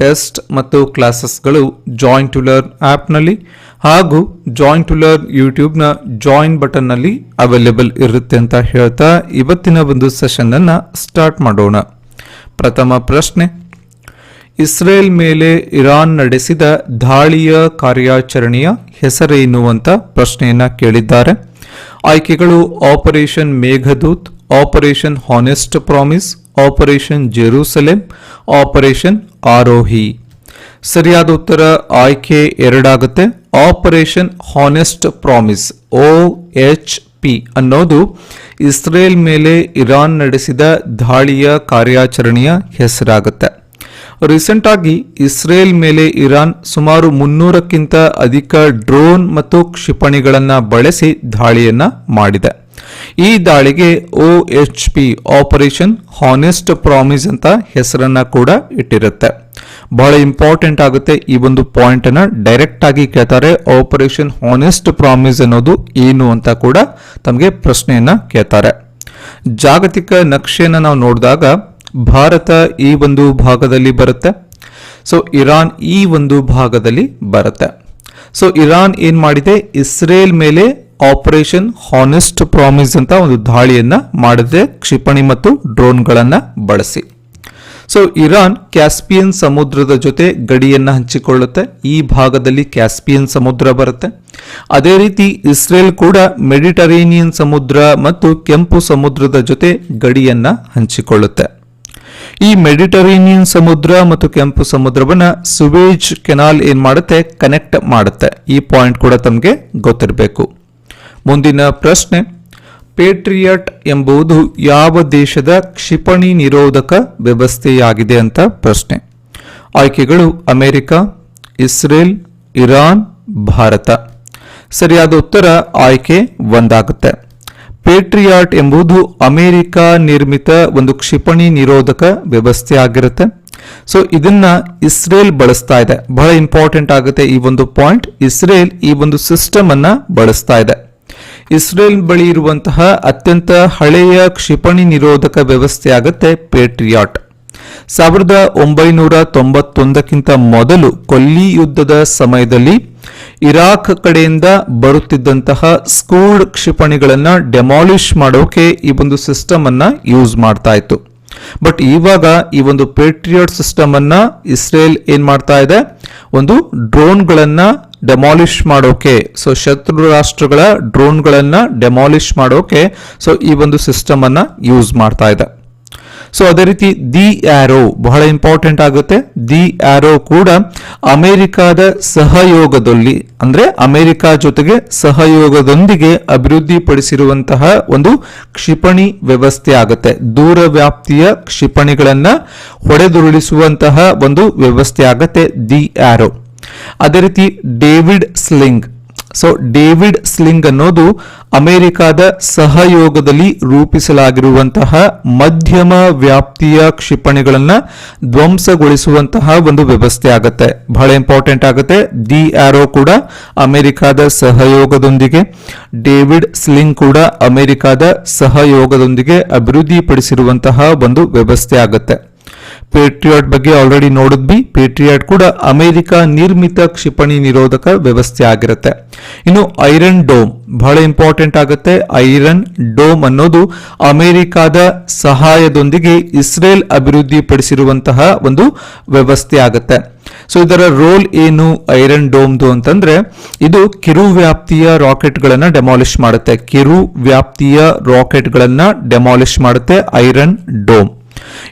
Test ಮತ್ತು ಕ್ಲಾಸಸ್ಗಳು join to learn ಆ್ಯಪ್ನಲ್ಲಿ ಹಾಗೂ ಜಾಯಿನ್ ಟು ಲರ್ನ್ ಯೂಟ್ಯೂಬ್ನ ಜಾಯಿನ್ ಬಟನ್ನಲ್ಲಿ ಅವೈಲೇಬಲ್ ಇರುತ್ತೆ ಅಂತ ಹೇಳ್ತಾ ಇವತ್ತಿನ ಒಂದು ಸೆಷನನ್ನು ಸ್ಟಾರ್ಟ್ ಮಾಡೋಣ. ಪ್ರಥಮ ಪ್ರಶ್ನೆ, ಇಸ್ರೇಲ್ ಮೇಲೆ ಇರಾನ್ ನಡೆಸಿದ ದಾಳಿಯ ಕಾರ್ಯಾಚರಣೆಯ ಹೆಸರೇನು ಅಂತ ಪ್ರಶ್ನೆಯನ್ನು ಕೇಳಿದ್ದಾರೆ. ಆಯ್ಕೆಗಳು operation Meghdoot, operation honest promise, operation Jerusalem operation Arohi. ಸರಿಯಾದ ಉತ್ತರ ಆಯ್ಕೆ ಎರಡಾಗುತ್ತೆ. Operation honest promise O H P ಅನ್ನೋದು ಇಸ್ರೇಲ್ ಮೇಲೆ ಇರಾನ್ ನಡೆಸಿದ ದಾಳಿಯ ಕಾರ್ಯಾಚರಣೆಯ ಹೆಸರಾಗುತ್ತೆ. ರೀಸೆಂಟ್ ಆಗಿ ಇಸ್ರೇಲ್ ಮೇಲೆ ಇರಾನ್ ಸುಮಾರು ಮುನ್ನೂರಕ್ಕಿಂತ ಅಧಿಕ ಡ್ರೋನ್ ಮತ್ತು ಕ್ಷಿಪಣಿಗಳನ್ನು ಬಳಸಿ ದಾಳಿಯನ್ನು ಮಾಡಿದೆ. ಈ ದಾಳಿಗೆ O H P operation honest promise ಅಂತ ಹೆಸರನ್ನ ಕೂಡ ಇಟ್ಟಿರುತ್ತೆ. ಬಹಳ ಇಂಪಾರ್ಟೆಂಟ್ ಆಗುತ್ತೆ ಈ ಒಂದು ಪಾಯಿಂಟ್ ಅನ್ನ ಡೈರೆಕ್ಟ್ ಆಗಿ ಕೇಳ್ತಾರೆ ಆಪರೇಷನ್ ಹಾನೆಸ್ಟ್ ಪ್ರಾಮಿಸ್ ಅನ್ನೋದು ಏನು ಅಂತ ಕೂಡ ತಮಗೆ ಪ್ರಶ್ನೆಯನ್ನ ಕೇಳ್ತಾರೆ. ಜಾಗತಿಕ ನಕ್ಷೆಯನ್ನು ನಾವು ನೋಡಿದಾಗ ಭಾರತ ಈ ಒಂದು ಭಾಗದಲ್ಲಿ ಬರುತ್ತೆ. ಸೊ, ಇರಾನ್ ಈ ಒಂದು ಭಾಗದಲ್ಲಿ ಬರುತ್ತೆ. ಸೊ, ಇರಾನ್ ಏನ್ ಮಾಡಿದೆ? ಇಸ್ರೇಲ್ ಮೇಲೆ ಆಪರೇಷನ್ ಹಾನೆಸ್ಟ್ ಪ್ರಾಮಿಸ್ ಅಂತ ಒಂದು ದಾಳಿಯನ್ನ ಮಾಡಿದೆ ಕ್ಷಿಪಣಿ ಮತ್ತು ಡ್ರೋನ್ಗಳನ್ನ ಬಳಸಿ. ಸೊ ಇರಾನ್ ಕ್ಯಾಸ್ಪಿಯನ್ ಸಮುದ್ರದ ಜೊತೆ ಗಡಿಯನ್ನ ಹಂಚಿಕೊಳ್ಳುತ್ತೆ. ಈ ಭಾಗದಲ್ಲಿ ಕ್ಯಾಸ್ಪಿಯನ್ ಸಮುದ್ರ ಬರುತ್ತೆ. ಅದೇ ರೀತಿ ಇಸ್ರೇಲ್ ಕೂಡ ಮೆಡಿಟರೇನಿಯನ್ ಸಮುದ್ರ ಮತ್ತು ಕೆಂಪು ಸಮುದ್ರದ ಜೊತೆ ಗಡಿಯನ್ನ ಹಂಚಿಕೊಳ್ಳುತ್ತೆ. ಈ ಮೆಡಿಟರೇನಿಯನ್ ಸಮುದ್ರ ಮತ್ತು ಕೆಂಪು ಸಮುದ್ರವನ್ನ ಸುವೇಜ್ ಕೆನಾಲ್ ಏನ್ ಮಾಡುತ್ತೆ? ಕನೆಕ್ಟ್ ಮಾಡುತ್ತೆ. ಈ ಪಾಯಿಂಟ್ ಕೂಡ ತಮಗೆ ಗೊತ್ತಿರಬೇಕು. ಮುಂದಿನ ಪ್ರಶ್ನೆ. ಪೇಟ್ರಿಯಟ್ ಎಂಬುದು ಯಾವ ದೇಶದ ಕ್ಷಿಪಣಿ ನಿರೋಧಕ ವ್ಯವಸ್ಥೆಯಾಗಿದೆ ಅಂತ ಪ್ರಶ್ನೆ. ಆಯ್ಕೆಗಳು ಅಮೆರಿಕ, ಇಸ್ರೇಲ್, ಇರಾನ್, ಭಾರತ. ಸರಿಯಾದ ಉತ್ತರ ಆಯ್ಕೆ ಒಂದಾಗುತ್ತೆ. ಪೇಟ್ರಿಯಾಟ್ ಎಂಬುದು ಅಮೆರಿಕ ನಿರ್ಮಿತ ಒಂದು ಕ್ಷಿಪಣಿ ನಿರೋಧಕ ವ್ಯವಸ್ಥೆ ಆಗಿರುತ್ತೆ ಸೊ ಇದನ್ನ ಇಸ್ರೇಲ್ ಬಳಸ್ತಾ ಇದೆ. ಬಹಳ ಇಂಪಾರ್ಟೆಂಟ್ ಆಗುತ್ತೆ ಈ ಒಂದು ಪಾಯಿಂಟ್ ಇಸ್ರೇಲ್ ಈ ಒಂದು ಸಿಸ್ಟಮ್ ಅನ್ನ ಬಳಸ್ತಾ ಇದೆ. ಇಸ್ರೇಲ್ ಬಳಿ ಇರುವಂತಹ ಅತ್ಯಂತ ಹಳೆಯ ಕ್ಷಿಪಣಿ ನಿರೋಧಕ ವ್ಯವಸ್ಥೆ ಆಗುತ್ತೆ ಪೇಟ್ರಿಯಾಟ್. ಸಾವಿರದ ಒಂಬೈನೂರ ತೊಂಬತ್ತೊಂದಕ್ಕಿಂತ ಮೊದಲು ಕೊಲ್ಲಿ ಯುದ್ಧದ ಸಮಯದಲ್ಲಿ ಇರಾಕ್ ಕಡೆಯಿಂದ ಬರುತ್ತಿದ್ದಂತಹ ಸ್ಕೂಡ್ ಕ್ಷಿಪಣಿಗಳನ್ನು ಡೆಮಾಲಿಷ್ ಮಾಡೋಕೆ ಈ ಒಂದು ಸಿಸ್ಟಮ್ ಅನ್ನ ಯೂಸ್ ಮಾಡ್ತಾ ಇತ್ತು. ಬಟ್ ಇವಾಗ ಈ ಒಂದು ಪೇಟ್ರಿಯಾಟ್ ಸಿಸ್ಟಮ್ ಅನ್ನ ಇಸ್ರೇಲ್ ಏನ್ ಮಾಡ್ತಾ ಇದೆ? ಒಂದು ಡ್ರೋನ್ಗಳನ್ನ ಡೆಮಾಲಿಷ್ ಮಾಡೋಕೆ ಸೊ ಶತ್ರು ರಾಷ್ಟ್ರಗಳ ಡ್ರೋನ್ಗಳನ್ನ ಡೆಮಾಲಿಷ್ ಮಾಡೋಕೆ ಸೊ ಈ ಒಂದು ಸಿಸ್ಟಮ್ ಅನ್ನ ಯೂಸ್ ಮಾಡ್ತಾ ಇದೆ. ಸೊ ಅದೇ ರೀತಿ ದಿ ಆರೋ ಬಹಳ ಇಂಪಾರ್ಟೆಂಟ್ ಆಗುತ್ತೆ. ದಿ ಆರೋ ಕೂಡ ಅಮೆರಿಕದ ಸಹಯೋಗದಲ್ಲಿ, ಅಂದ್ರೆ ಅಮೆರಿಕ ಜೊತೆಗೆ ಸಹಯೋಗದೊಂದಿಗೆ ಅಭಿವೃದ್ಧಿಪಡಿಸಿರುವಂತಹ ಒಂದು ಕ್ಷಿಪಣಿ ವ್ಯವಸ್ಥೆ ಆಗುತ್ತೆ. ದೂರ ವ್ಯಾಪ್ತಿಯ ಕ್ಷಿಪಣಿಗಳನ್ನ ಹೊಡೆದುರುಳಿಸುವಂತಹ ಒಂದು ವ್ಯವಸ್ಥೆ ಆಗುತ್ತೆ ದಿ ಆರೋ ಅದೇ ರೀತಿ David sling. So David sling ಅನ್ನೋದು ಅಮೆರಿಕದ ಸಹಯೋಗದಲ್ಲಿ ರೂಪಿಸಲಾಗಿರುವಂತಹ ಮಧ್ಯಮ ವ್ಯಾಪ್ತಿಯ ಕ್ಷಿಪಣಿಗಳನ್ನು ಧ್ವಂಸಗೊಳಿಸುವಂತಹ ಒಂದು ವ್ಯವಸ್ಥೆ ಆಗುತ್ತೆ. ಬಹಳ ಇಂಪಾರ್ಟೆಂಟ್ ಆಗುತ್ತೆ. ದಿ ಆರೋ ಕೂಡ ಅಮೆರಿಕದ ಸಹಯೋಗದೊಂದಿಗೆ, ಡೇವಿಡ್ ಸ್ಲಿಂಗ್ ಕೂಡ ಅಮೆರಿಕದ ಸಹಯೋಗದೊಂದಿಗೆ ಅಭಿವೃದ್ಧಿಪಡಿಸಿರುವಂತಹ ಒಂದು ವ್ಯವಸ್ಥೆ ಆಗುತ್ತೆ. ಪೇಟ್ರಿಯಾಟ್ ಬಗ್ಗೆ ಆಲ್ರೆಡಿ ನೋಡಿದ್ವಿ ಪೇಟ್ರಿಯಾಟ್ ಕೂಡ ಅಮೆರಿಕ ನಿರ್ಮಿತ ಕ್ಷಿಪಣಿ ನಿರೋಧಕ ವ್ಯವಸ್ಥೆ ಆಗಿರುತ್ತೆ. ಇನ್ನು ಐರನ್ ಡೋಮ್, ಬಹಳ ಇಂಪಾರ್ಟೆಂಟ್ ಆಗುತ್ತೆ. ಐರನ್ ಡೋಮ್ ಅನ್ನೋದು ಅಮೆರಿಕದ ಸಹಾಯದೊಂದಿಗೆ ಇಸ್ರೇಲ್ ಅಭಿವೃದ್ಧಿಪಡಿಸಿರುವಂತಹ ಒಂದು ವ್ಯವಸ್ಥೆ ಆಗುತ್ತೆ. ಸೊ ಇದರ ರೋಲ್ ಏನು ಐರನ್ ಡೋಮ್ದು ಅಂತಂದ್ರೆ, ಇದು ಕಿರು ವ್ಯಾಪ್ತಿಯ ರಾಕೆಟ್ಗಳನ್ನು ಡೆಮಾಲಿಷ್ ಮಾಡುತ್ತೆ. ಕಿರು ವ್ಯಾಪ್ತಿಯ ರಾಕೆಟ್ಗಳನ್ನು ಡೆಮಾಲಿಷ್ ಮಾಡುತ್ತೆ ಐರನ್ ಡೋಮ್.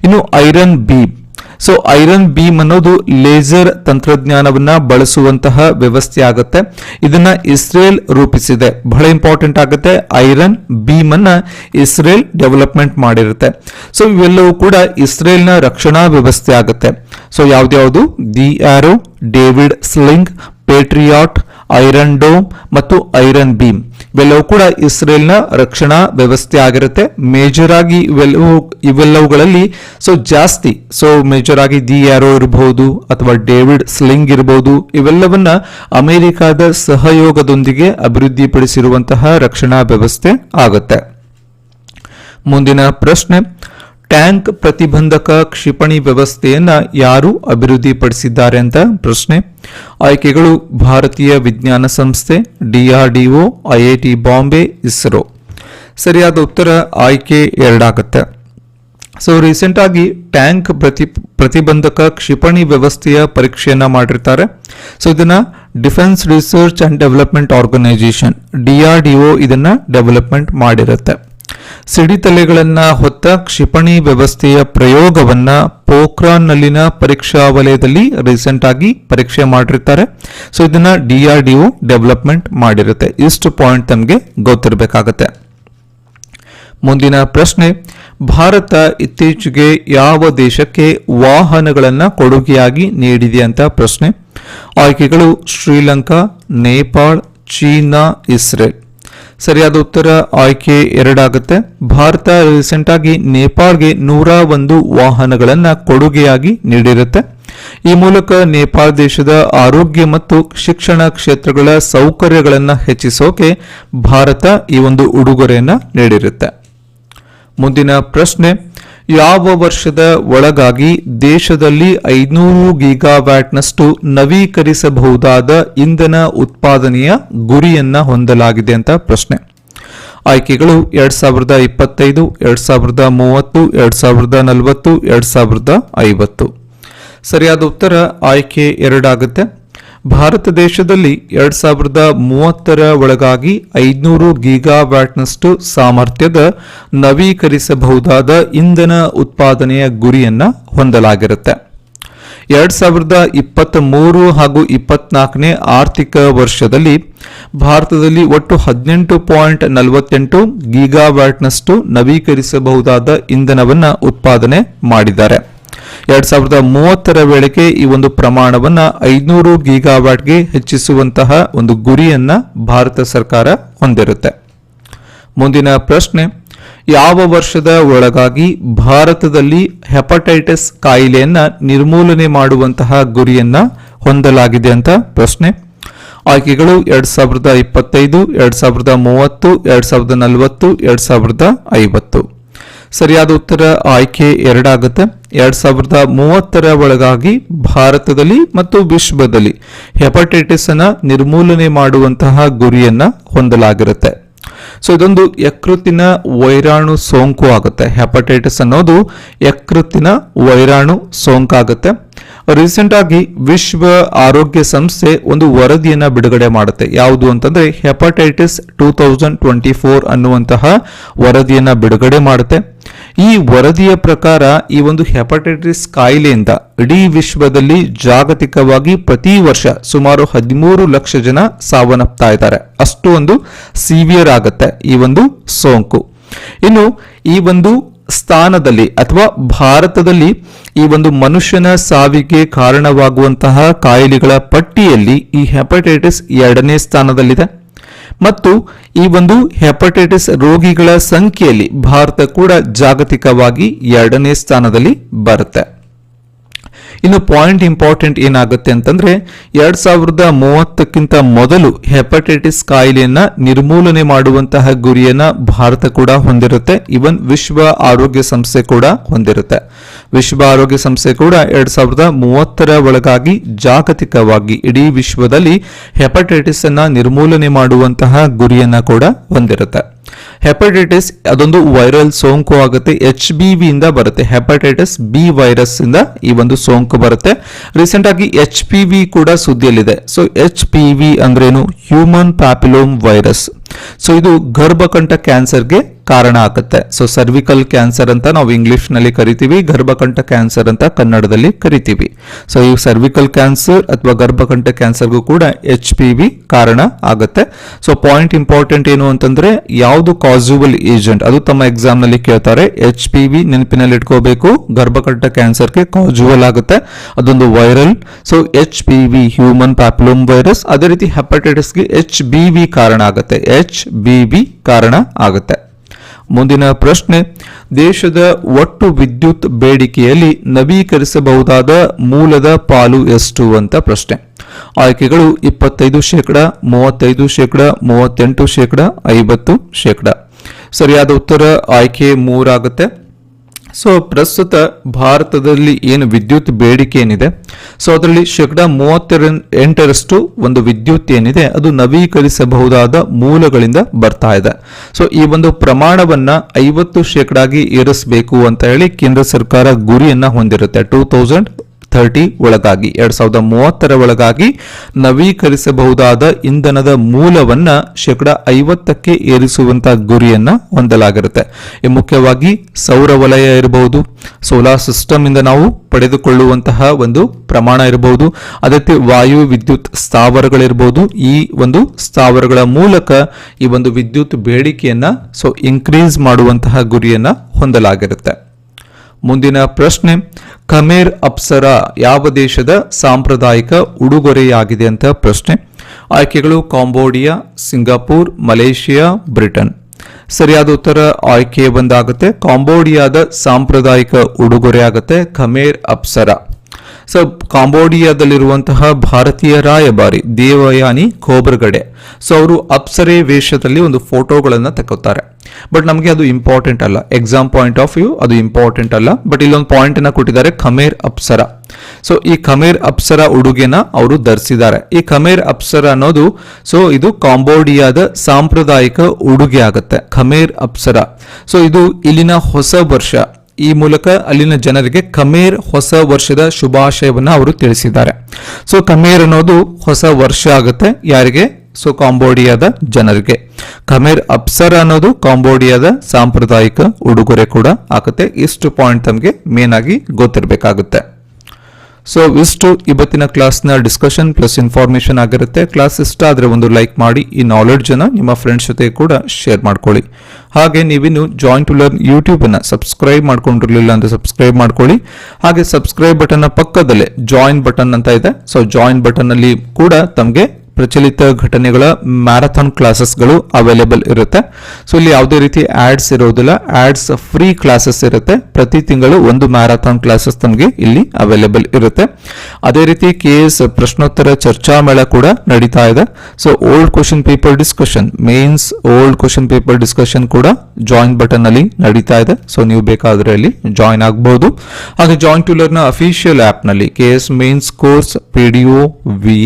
ಇನ್ನು iron beam so iron beam ಅನ್ನೋದು ಲೇಸರ್ ತಂತ್ರಜ್ಞಾನವನ್ನ ಬಳಸುವಂತಹ ವ್ಯವಸ್ಥೆ ಆಗುತ್ತೆ. ಇದನ್ನ ಇಸ್ರೇಲ್ ರೂಪಿಸಿದೆ. ಬಹಳ ಇಂಪಾರ್ಟೆಂಟ್ ಆಗುತ್ತೆ. ಐರನ್ ಬೀಮ್ ಅನ್ನ ಇಸ್ರೇಲ್ ಡೆವಲಪ್ಮೆಂಟ್ ಮಾಡಿರುತ್ತೆ. ಸೊ ಇವೆಲ್ಲವೂ ಕೂಡ ಇಸ್ರೇಲ್ನ ರಕ್ಷಣಾ ವ್ಯವಸ್ಥೆ ಆಗುತ್ತೆ. So ಯಾವ್ದ್ಯಾವುದು the arrow, David sling, patriot, iron dome ಮತ್ತು ಐರನ್ ಬೀಮ್. ಇವೆಲ್ಲವೂ ಕೂಡ ಇಸ್ರೇಲ್ನ ರಕ್ಷಣಾ ವ್ಯವಸ್ಥೆ ಆಗಿರುತ್ತೆ. ಮೇಜರ್ ಆಗಿ ಇವೆಲ್ಲವೂ, ಇವೆಲ್ಲವುಗಳಲ್ಲಿ ಸೊ ಜಾಸ್ತಿ, ಸೊ ಮೇಜರ್ ಆಗಿ ದಿ ಯಾರೋ ಇರಬಹುದು ಅಥವಾ ಡೇವಿಡ್ ಸ್ಲಿಂಗ್ ಇರಬಹುದು ಇವೆಲ್ಲವನ್ನ ಅಮೆರಿಕದ ಸಹಯೋಗದೊಂದಿಗೆ ಅಭಿವೃದ್ಧಿಪಡಿಸಿರುವಂತಹ ರಕ್ಷಣಾ ವ್ಯವಸ್ಥೆ ಆಗುತ್ತೆ. ಮುಂದಿನ ಪ್ರಶ್ನೆ ಟ್ಯಾಂಕ್ ಪ್ರತಿಬಂಧಕ ಕ್ಷಿಪಣಿ ವ್ಯವಸ್ಥೆಯನ್ನು ಯಾರು ಅಭಿವೃದ್ಧಿಪಡಿಸಿದ್ದಾರೆ ಅಂತ ಪ್ರಶ್ನೆ. ಆಯ್ಕೆಗಳು ಭಾರತೀಯ ವಿಜ್ಞಾನ ಸಂಸ್ಥೆ ಡಿಆರ್ಡಿಒ ಐಐಟಿ ಬಾಂಬೆ, ಇಸ್ರೋ. ಸರಿಯಾದ ಉತ್ತರ ಆಯ್ಕೆ ಎರಡಾಗುತ್ತೆ. ಸೊ ರೀಸೆಂಟ್ ಆಗಿ ಟ್ಯಾಂಕ್ ಪ್ರತಿ, ಪ್ರತಿಬಂಧಕ ಕ್ಷಿಪಣಿ ವ್ಯವಸ್ಥೆಯ ಪರೀಕ್ಷೆಯನ್ನು ಮಾಡಿರ್ತಾರೆ. ಸೊ ಇದನ್ನು defence research and development organisation DRDO ಇದನ್ನ ಡೆವಲಪ್ಮೆಂಟ್ ಮಾಡಿರುತ್ತೆ. ಸಿಡಿತಲೆಗಳನ್ನು ಹೊತ್ತ ಕ್ಷಿಪಣಿ ವ್ಯವಸ್ಥೆಯ ಪ್ರಯೋಗವನ್ನ ಪೋಖ್ರಾನ್ನಲ್ಲಿನ ಪರೀಕ್ಷಾ ವಲಯದಲ್ಲಿ ರೀಸೆಂಟ್ ಆಗಿ ಪರೀಕ್ಷೆ ಮಾಡಿರ್ತಾರೆ. ಸೊ ಇದನ್ನ ಡಿಆರ್ಡಿಒ ಡೆವಲಪ್ಮೆಂಟ್ ಮಾಡಿರುತ್ತೆ. ಇಷ್ಟು ಪಾಯಿಂಟ್ ನಮಗೆ ಗೊತ್ತಿರಬೇಕಾಗತ್ತೆ. ಮುಂದಿನ ಪ್ರಶ್ನೆ, ಭಾರತ ಇತ್ತೀಚೆಗೆ ಯಾವ ದೇಶಕ್ಕೆ ವಾಹನಗಳನ್ನ ಕೊಡುಗೆಯಾಗಿ ನೀಡಿದೆ ಅಂತ ಪ್ರಶ್ನೆ. ಆಯ್ಕೆಗಳು ಶ್ರೀಲಂಕಾ, ನೇಪಾಳ್, ಚೀನಾ, ಇಸ್ರೇಲ್. ಸರಿಯಾದ ಉತ್ತರ ಆಯ್ಕೆ ಎರಡಾಗುತ್ತೆ. ಭಾರತ ರೀಸೆಂಟ್ ಆಗಿ ನೇಪಾಳ್ಗೆ ನೂರ ಒಂದು ವಾಹನಗಳನ್ನು ಕೊಡುಗೆಯಾಗಿ ನೀಡಿರುತ್ತೆ. ಈ ಮೂಲಕ ನೇಪಾಳ ದೇಶದ ಆರೋಗ್ಯ ಮತ್ತು ಶಿಕ್ಷಣ ಕ್ಷೇತ್ರಗಳ ಸೌಕರ್ಯಗಳನ್ನು ಹೆಚ್ಚಿಸೋಕೆ ಭಾರತ ಈ ಒಂದು ಉಡುಗೊರೆಯನ್ನು ನೀಡಿರುತ್ತೆ. ಮುಂದಿನ ಪ್ರಶ್ನೆ ಯಾವ ವರ್ಷದ ಒಳಗಾಗಿ ದೇಶದಲ್ಲಿ ಐನೂರು ಗೀಗಾವ್ಯಾಟ್ನಷ್ಟು ನವೀಕರಿಸಬಹುದಾದ ಇಂಧನ ಉತ್ಪಾದನೆಯ ಗುರಿಯನ್ನ ಹೊಂದಲಾಗಿದೆ ಅಂತ ಪ್ರಶ್ನೆ. ಆಯ್ಕೆಗಳು ಎರಡ್ ಸಾವಿರದ ಇಪ್ಪತ್ತೈದು, ಎರಡ್ ಸಾವಿರದ ಮೂವತ್ತು, ಎರಡ್ ಸಾವಿರದ ನಲವತ್ತು, ಎರಡ್ ಸಾವಿರದ ಐವತ್ತು. ಸರಿಯಾದ ಉತ್ತರ ಆಯ್ಕೆ ಎರಡಾಗುತ್ತೆ. ಭಾರತ ದೇಶದಲ್ಲಿ ಎರಡ್ ಸಾವಿರದ ಮೂವತ್ತರ ಒಳಗಾಗಿ ಐದುನೂರು ಗೀಗಾವ್ಯಾಟ್ನಷ್ಟು ಸಾಮರ್ಥ್ಯದ ನವೀಕರಿಸಬಹುದಾದ ಇಂಧನ ಉತ್ಪಾದನೆಯ ಗುರಿಯನ್ನ ಹೊಂದಲಾಗಿರುತ್ತೆ. ಎರಡ್ ಸಾವಿರದ ಇಪ್ಪತ್ತ್ ಮೂರು ಹಾಗೂ ಇಪ್ಪತ್ನಾಲ್ಕನೇ ಆರ್ಥಿಕ ವರ್ಷದಲ್ಲಿ ಭಾರತದಲ್ಲಿ ಒಟ್ಟು ಹದಿನೆಂಟು ಪಾಯಿಂಟ್ ನಲವತ್ತೆಂಟು ಗೀಗಾವ್ಯಾಟ್ನಷ್ಟು ನವೀಕರಿಸಬಹುದಾದ ಇಂಧನವನ್ನು ಉತ್ಪಾದನೆ ಮಾಡಿದ್ದಾರೆ. ಎರಡ್ ಸಾವಿರದ ಮೂವತ್ತರ ವೇಳೆಗೆ ಈ ಒಂದು ಪ್ರಮಾಣವನ್ನ ಐದುನೂರು ಗೀಗಾವ್ಯಾಟ್ಗೆ ಹೆಚ್ಚಿಸುವಂತಹ ಒಂದು ಗುರಿಯನ್ನ ಭಾರತ ಸರ್ಕಾರ ಹೊಂದಿರುತ್ತೆ. ಮುಂದಿನ ಪ್ರಶ್ನೆ, ಯಾವ ವರ್ಷದ ಒಳಗಾಗಿ ಭಾರತದಲ್ಲಿ ಹೆಪಟೈಟಿಸ್ ಕಾಯಿಲೆಯನ್ನ ನಿರ್ಮೂಲನೆ ಮಾಡುವಂತಹ ಗುರಿಯನ್ನ ಹೊಂದಲಾಗಿದೆ ಅಂತ ಪ್ರಶ್ನೆ. ಆಯ್ಕೆಗಳು ಎರಡ್ ಸಾವಿರದ ಇಪ್ಪತ್ತೈದು, ಎರಡ್ ಸಾವಿರದ ಮೂವತ್ತು, ಎರಡ್ ಸಾವಿರದ ನಲವತ್ತು, ಎರಡ್ ಸಾವಿರದ ಐವತ್ತು. ಸರಿಯಾದ ಉತ್ತರ ಆಯ್ಕೆ ಎರಡಾಗುತ್ತೆ. ಎರಡ್ ಸಾವಿರದ ಮೂವತ್ತರ ಒಳಗಾಗಿ ಭಾರತದಲ್ಲಿ ಮತ್ತು ವಿಶ್ವದಲ್ಲಿ ಹೆಪಟೈಟಿಸ್ ಅನ್ನ ನಿರ್ಮೂಲನೆ ಮಾಡುವಂತಹ ಗುರಿಯನ್ನ ಹೊಂದಲಾಗಿರುತ್ತೆ. ಸೊ ಇದೊಂದು ಯಕೃತ್ತಿನ ವೈರಾಣು ಸೋಂಕು ಆಗುತ್ತೆ. ಹೆಪಟೈಟಿಸ್ ಅನ್ನೋದು ಯಕೃತ್ತಿನ ವೈರಾಣು ಸೋಂಕಾಗುತ್ತೆ. ರೀಸೆಂಟ್ ಆಗಿ ವಿಶ್ವ ಆರೋಗ್ಯ ಸಂಸ್ಥೆ ಒಂದು ವರದಿಯನ್ನ ಬಿಡುಗಡೆ ಮಾಡುತ್ತೆ. ಯಾವುದು ಅಂತಂದ್ರೆ hepatitis two thousand twenty four ಅನ್ನುವಂತಹ ವರದಿಯನ್ನ ಬಿಡುಗಡೆ ಮಾಡುತ್ತೆ. ಈ ವರದಿಯ ಪ್ರಕಾರ ಈ ಒಂದು ಹೆಪಟೈಟಿಸ್ ಕಾಯಿಲೆಯಿಂದ ಇಡೀ ವಿಶ್ವದಲ್ಲಿ ಜಾಗತಿಕವಾಗಿ ಪ್ರತಿ ವರ್ಷ ಸುಮಾರು ಹದಿಮೂರು ಲಕ್ಷ ಜನ ಸಾವನ್ನಪ್ತಾ ಇದ್ದಾರೆ. ಅಷ್ಟು ಒಂದು ಸಿವಿಯರ್ ಆಗುತ್ತೆ ಈ ಒಂದು ಸೋಂಕು. ಇನ್ನು ಈ ಒಂದು ಸ್ಥಾನದಲ್ಲಿ ಅಥವಾ ಭಾರತದಲ್ಲಿ ಈ ಒಂದು ಮನುಷ್ಯನ ಸಾವಿಗೆ ಕಾರಣವಾಗುವಂತಹ ಕಾಯಿಲೆಗಳ ಪಟ್ಟಿಯಲ್ಲಿ ಈ ಹೆಪಟೈಟಿಸ್ ಎರಡನೇ ಸ್ಥಾನದಲ್ಲಿದೆ. ಮತ್ತು ಈ ಒಂದು ಹೆಪಟೈಟಿಸ್ ರೋಗಿಗಳ ಸಂಖ್ಯೆಯಲ್ಲಿ ಭಾರತ ಕೂಡ ಜಾಗತಿಕವಾಗಿ ಎರಡನೇ ಸ್ಥಾನದಲ್ಲಿ ಬರುತ್ತೆ. ಇನ್ನು ಪಾಯಿಂಟ್ ಇಂಪಾರ್ಟೆಂಟ್ ಏನಾಗುತ್ತೆ ಅಂತಂದ್ರೆ ಎರಡ್ ಸಾವಿರದ ಮೂವತ್ತಕ್ಕಿಂತ ಮೊದಲು ಹೆಪಟೈಟಿಸ್ ಕಾಯಿಲೆಯನ್ನ ನಿರ್ಮೂಲನೆ ಮಾಡುವಂತಹ ಗುರಿಯನ್ನ ಭಾರತ ಕೂಡ ಹೊಂದಿರುತ್ತೆ. ಇವನ್ ವಿಶ್ವ ಆರೋಗ್ಯ ಸಂಸ್ಥೆ ಕೂಡ ಹೊಂದಿರುತ್ತೆ. ವಿಶ್ವ ಆರೋಗ್ಯ ಸಂಸ್ಥೆ ಕೂಡ ಎರಡ್ ಸಾವಿರದ ಮೂವತ್ತರ ಒಳಗಾಗಿ ಜಾಗತಿಕವಾಗಿ ಇಡೀ ವಿಶ್ವದಲ್ಲಿ ಹೆಪಟೈಟಿಸ್ ಅನ್ನ ನಿರ್ಮೂಲನೆ ಮಾಡುವಂತಹ ಗುರಿಯನ್ನ ಕೂಡ ಹೊಂದಿರುತ್ತೆ. ಹೆಪಟೈಟಿಸ್ ಅದೊಂದು ವೈರಲ್ ಸೋಂಕು ಆಗುತ್ತೆ. ಎಚ್ ಬಿ ವಿ ಇಂದ ಬರುತ್ತೆ. ಹೆಪಟೈಟಿಸ್ ಬಿ ವೈರಸ್ ಇಂದ ಈ ಒಂದು ಸೋಂಕು ಬರುತ್ತೆ. ರೀಸೆಂಟ್ ಆಗಿ ಎಚ್ ಪಿ ವಿ ಕೂಡ ಸುದ್ದಿಯಲ್ಲಿದೆ. ಸೊ ಎಚ್ ಪಿ ವಿ ಅಂದ್ರೇನು? ಹ್ಯೂಮನ್ ಪ್ಯಾಪಿಲೋಮ್ ವೈರಸ್ ಸೊ ಇದು ಗರ್ಭಕಂಠ ಕ್ಯಾನ್ಸರ್ಗೆ ಕಾರಣ ಆಗುತ್ತೆ. ಸೊ ಸರ್ವಿಕಲ್ ಕ್ಯಾನ್ಸರ್ ಅಂತ ನಾವು ಇಂಗ್ಲಿಷ್ನಲ್ಲಿ ಕರಿತೀವಿ, ಗರ್ಭಕಂಠ ಕ್ಯಾನ್ಸರ್ ಅಂತ ಕನ್ನಡದಲ್ಲಿ ಕರಿತೀವಿ. ಸೊ ಈ ಸರ್ವಿಕಲ್ ಕ್ಯಾನ್ಸರ್ ಅಥವಾ ಗರ್ಭಕಂಠ ಕ್ಯಾನ್ಸರ್ಗೂ ಕೂಡ ಎಚ್ ಪಿ ವಿ ಕಾರಣ ಆಗುತ್ತೆ. ಸೊ ಪಾಯಿಂಟ್ ಇಂಪಾರ್ಟೆಂಟ್ ಏನು ಅಂತಂದ್ರೆ, ಯಾವುದು ಕಾಸುವಲ್ ಏಜೆಂಟ್ ಅದು ತಮ್ಮ ಎಕ್ಸಾಮ್ನಲ್ಲಿ ಕೇಳ್ತಾರೆ ಎಚ್ ಪಿ ವಿ ನೆನಪಿನಲ್ಲಿ ಇಟ್ಕೋಬೇಕು, ಗರ್ಭಕಂಠ ಕ್ಯಾನ್ಸರ್ಗೆ ಕಾಸುವಲ್ ಆಗುತ್ತೆ, ಅದೊಂದು viral so H P V human papilloma virus ಅದೇ ರೀತಿ ಹೆಪಟೈಟಿಸ್ಗೆ ಎಚ್ ಬಿ ವಿ ಕಾರಣ ಆಗುತ್ತೆ ಎಚ್ ಬಿ ವಿ ಕಾರಣ ಆಗುತ್ತೆ. ಮುಂದಿನ ಪ್ರಶ್ನೆ, ದೇಶದ ಒಟ್ಟು ವಿದ್ಯುತ್ ಬೇಡಿಕೆಯಲ್ಲಿ ನವೀಕರಿಸಬಹುದಾದ ಮೂಲದ ಪಾಲು ಎಷ್ಟು ಅಂತ ಪ್ರಶ್ನೆ. ಆಯ್ಕೆಗಳು ಇಪ್ಪತ್ತೈದು ಶೇಕಡ, ಮೂವತ್ತೈದು ಶೇಕಡ, ಮೂವತ್ತೆಂಟು ಶೇಕಡ, ಐವತ್ತು ಶೇಕಡ. ಸರಿಯಾದ ಉತ್ತರ ಆಯ್ಕೆ ಮೂರಾಗುತ್ತೆ. ಸೊ ಪ್ರಸ್ತುತ ಭಾರತದಲ್ಲಿ ಏನು ವಿದ್ಯುತ್ ಬೇಡಿಕೆ ಏನಿದೆ? ಸೊ ಅದರಲ್ಲಿ ಶೇಕಡ ಮೂವತ್ತೆರ ಎಂಟರಷ್ಟು ಒಂದು ವಿದ್ಯುತ್ ಏನಿದೆ, ಅದು ನವೀಕರಿಸಬಹುದಾದ ಮೂಲಗಳಿಂದ ಬರ್ತಾ ಇದೆ. ಸೊ ಈ ಒಂದು ಪ್ರಮಾಣವನ್ನ ಐವತ್ತು ಶೇಕಡಾಗಿ ಏರಿಸಬೇಕು ಅಂತ ಹೇಳಿ ಕೇಂದ್ರ ಸರ್ಕಾರ ಗುರಿಯನ್ನ ಹೊಂದಿರುತ್ತೆ. ಟೂ ತೌಸಂಡ್ ಥರ್ಟಿ ಒಳಗಾಗಿ, ಎರಡ್ ಸಾವಿರದ ಮೂವತ್ತರ ಒಳಗಾಗಿ ನವೀಕರಿಸಬಹುದಾದ ಇಂಧನದ ಮೂಲವನ್ನ ಶೇಕಡ ಐವತ್ತಕ್ಕೆ ಏರಿಸುವಂತಹ ಗುರಿಯನ್ನ ಹೊಂದಲಾಗಿರುತ್ತೆ. ಮುಖ್ಯವಾಗಿ ಸೌರ ವಲಯ ಇರಬಹುದು. ಸೋಲಾರ್ ಸಿಸ್ಟಮ್ ಇಂದ ನಾವು ಪಡೆದುಕೊಳ್ಳುವಂತಹ ಒಂದು ಪ್ರಮಾಣ ಇರಬಹುದು. ಅದಕ್ಕೆ ವಾಯು ವಿದ್ಯುತ್ ಸ್ಥಾವರಗಳಿರಬಹುದು. ಈ ಒಂದು ಸ್ಥಾವರಗಳ ಮೂಲಕ ಈ ಒಂದು ವಿದ್ಯುತ್ ಬೇಡಿಕೆಯನ್ನ ಸೊ ಇನ್ಕ್ರೀಸ್ ಮಾಡುವಂತಹ ಗುರಿಯನ್ನ ಹೊಂದಲಾಗಿರುತ್ತೆ. ಮುಂದಿನ ಪ್ರಶ್ನೆ, ಖಮೇರ್ ಅಪ್ಸರ ಯಾವ ದೇಶದ ಸಾಂಪ್ರದಾಯಿಕ ಉಡುಗೊರೆಯಾಗಿದೆ ಅಂತ ಪ್ರಶ್ನೆ. ಆಯ್ಕೆಗಳು ಕಾಂಬೋಡಿಯಾ, ಸಿಂಗಾಪುರ್, ಮಲೇಷಿಯಾ, ಬ್ರಿಟನ್. ಸರಿಯಾದ ಉತ್ತರ ಆಯ್ಕೆ ಬಂದಾಗುತ್ತೆ. ಕಾಂಬೋಡಿಯಾದ ಸಾಂಪ್ರದಾಯಿಕ ಉಡುಗೊರೆ ಆಗುತ್ತೆ ಖಮೇರ್ ಅಪ್ಸರ. ಸೊ, ಕಾಂಬೋಡಿಯಾದಲ್ಲಿರುವಂತಹ ಭಾರತೀಯ ರಾಯಭಾರಿ ದೇವಯಾನಿ ಖೋಬರ್ಗಡೆ. ಸೊ, ಅವರು ಅಪ್ಸರೆ ವೇಷದಲ್ಲಿ ಒಂದು ಫೋಟೋಗಳನ್ನು ತಗೋತಾರೆ ಬಟ್ ನಮಗೆ ಅದು ಇಂಪಾರ್ಟೆಂಟ್ ಅಲ್ಲ. ಎಕ್ಸಾಮ್ ಪಾಯಿಂಟ್ ಆಫ್ ವ್ಯೂ ಅದು ಇಂಪಾರ್ಟೆಂಟ್ ಅಲ್ಲ. ಬಟ್ ಇಲ್ಲೊಂದು ಪಾಯಿಂಟ್ ಅನ್ನ ಕೊಟ್ಟಿದ್ದಾರೆ ಖಮೇರ್ ಅಪ್ಸರ. ಸೊ ಈ ಖಮೇರ್ ಅಪ್ಸರ ಉಡುಗೆನ ಅವರು ಧರಿಸಿದ್ದಾರೆ. ಈ ಖಮೇರ್ ಅಪ್ಸರ ಅನ್ನೋದು ಸೊ ಇದು ಕಾಂಬೋಡಿಯಾದ ಸಾಂಪ್ರದಾಯಿಕ ಉಡುಗೆ ಆಗುತ್ತೆ. ಖಮೇರ್ ಅಪ್ಸರ. ಸೊ ಇದು ಇಲ್ಲಿನ ಹೊಸ ವರ್ಷ. ಈ ಮೂಲಕ ಅಲ್ಲಿನ ಜನರಿಗೆ ಖಮೇರ್ ಹೊಸ ವರ್ಷದ ಶುಭಾಶಯವನ್ನು ಅವರು ತಿಳಿಸಿದ್ದಾರೆ. ಸೊ ಖಮೇರ್ ಅನ್ನೋದು ಹೊಸ ವರ್ಷ ಆಗುತ್ತೆ. ಯಾರಿಗೆ? ಸೊ ಕಾಂಬೋಡಿಯಾದ ಜನರಿಗೆ. ಖಮೇರ್ ಅಪ್ಸರ ಅನ್ನೋದು ಕಾಂಬೋಡಿಯಾದ ಸಾಂಪ್ರದಾಯಿಕ ಉಡುಗೊರೆ ಕೂಡ ಆಗುತ್ತೆ. ಇಷ್ಟು ಪಾಯಿಂಟ್ ತಮಗೆ ಮೇನ್ ಆಗಿ ಗೊತ್ತಿರಬೇಕಾಗುತ್ತೆ. ಸೊ ಇಷ್ಟು ಇವತ್ತಿನ ಕ್ಲಾಸ್ನ ಡಿಸ್ಕಷನ್ ಪ್ಲಸ್ ಇನ್ಫಾರ್ಮೇಶನ್ ಆಗಿರುತ್ತೆ. ಕ್ಲಾಸ್ ಇಷ್ಟ ಆದರೆ ಒಂದು ಲೈಕ್ ಮಾಡಿ, ಈ ನಾಲೆಡ್ಜ್ ಅನ್ನ ನಿಮ್ಮ ಫ್ರೆಂಡ್ಸ್ ಜೊತೆ ಕೂಡ ಶೇರ್ ಮಾಡ್ಕೊಳ್ಳಿ. ಹಾಗೆ ನೀವಿನ್ನು ಜಾಯಿಂಟ್ ಲರ್ನ್ ಯೂಟ್ಯೂಬ್ ಅನ್ನ ಸಬ್ಸ್ಕ್ರೈಬ್ ಮಾಡ್ಕೊಂಡಿರಲಿಲ್ಲ ಅಂತ ಸಬ್ಸ್ಕ್ರೈಬ್ ಮಾಡ್ಕೊಳ್ಳಿ. ಹಾಗೆ ಸಬ್ಸ್ಕ್ರೈಬ್ ಬಟನ್ ಪಕ್ಕದಲ್ಲೇ ಜಾಯಿನ್ ಬಟನ್ ಅಂತ ಇದೆ. ಸೊ ಜಾಯಿನ್ ಬಟನ್ ಅಲ್ಲಿ ಕೂಡ ತಮಗೆ ಪ್ರಚಲಿತ ಘಟನೆಗಳ ಮ್ಯಾರಥಾನ್ ಕ್ಲಾಸಸ್ಗಳು ಅವೈಲೇಬಲ್ ಇರುತ್ತೆ. ಸೊ ಇಲ್ಲಿ ಯಾವುದೇ ರೀತಿ ಆಡ್ಸ್ ಇರೋದಿಲ್ಲ. ಆಡ್ಸ್ ಫ್ರೀ ಕ್ಲಾಸಸ್ ಇರುತ್ತೆ. ಪ್ರತಿ ತಿಂಗಳು ಒಂದು ಮ್ಯಾರಥಾನ್ ಕ್ಲಾಸಸ್ ತಮಗೆ ಇಲ್ಲಿ ಅವೈಲೇಬಲ್ ಇರುತ್ತೆ. ಅದೇ ರೀತಿ ಕೆ ಎಸ್ ಪ್ರಶ್ನೋತ್ತರ ಚರ್ಚಾ ಮೇಳ ಕೂಡ ನಡೀತಾ ಇದೆ. So old question paper discussion mains old question paper discussion ಕೂಡ ಜಾಯಿನ್ ಬಟನ್ ಅಲ್ಲಿ ನಡೀತಾ ಇದೆ. ಸೊ ನೀವು ಬೇಕಾದ್ರೆ ಅಲ್ಲಿ ಜಾಯಿನ್ ಆಗಬಹುದು ಹಾಗೆ ಜಾಯಿನ್ ಟು ನ ಅಫಿಷಿಯಲ್ ಆಪ್ನಲ್ಲಿ K S mains course P D O V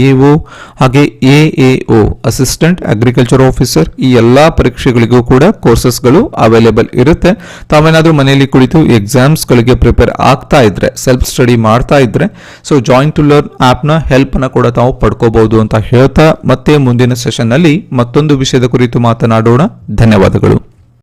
ಹಾಗೆ A A assistant agriculture officer ಈ ಎಲ್ಲ ಪರೀಕ್ಷೆಗಳಿಗೂ ಕೂಡ ಕೋರ್ಸಸ್ಗಳು ಅವೈಲೇಬಲ್ ಇರುತ್ತೆ. ತಾವೇನಾದರೂ ಮನೆಯಲ್ಲಿ ಕುಳಿತು ಎಕ್ಸಾಮ್ಸ್ಗಳಿಗೆ ಪ್ರಿಪೇರ್ ಆಗ್ತಾ ಇದ್ರೆ ಸೆಲ್ಫ್ ಸ್ಟಡಿ ಮಾಡ್ತಾ ಇದ್ರೆ ಸೊ ಜಾಯಿಂಟ್ ಟು ಲರ್ನ್ ಆ್ಯಪ್ನ ಹೆಲ್ಪ್ನ ಕೂಡ ತಾವು ಪಡ್ಕೋಬಹುದು ಅಂತ ಹೇಳ್ತಾ ಮತ್ತೆ ಮುಂದಿನ ಸೆಷನ್ನಲ್ಲಿ ಮತ್ತೊಂದು ವಿಷಯದ ಕುರಿತು ಮಾತನಾಡೋಣ. ಧನ್ಯವಾದಗಳು.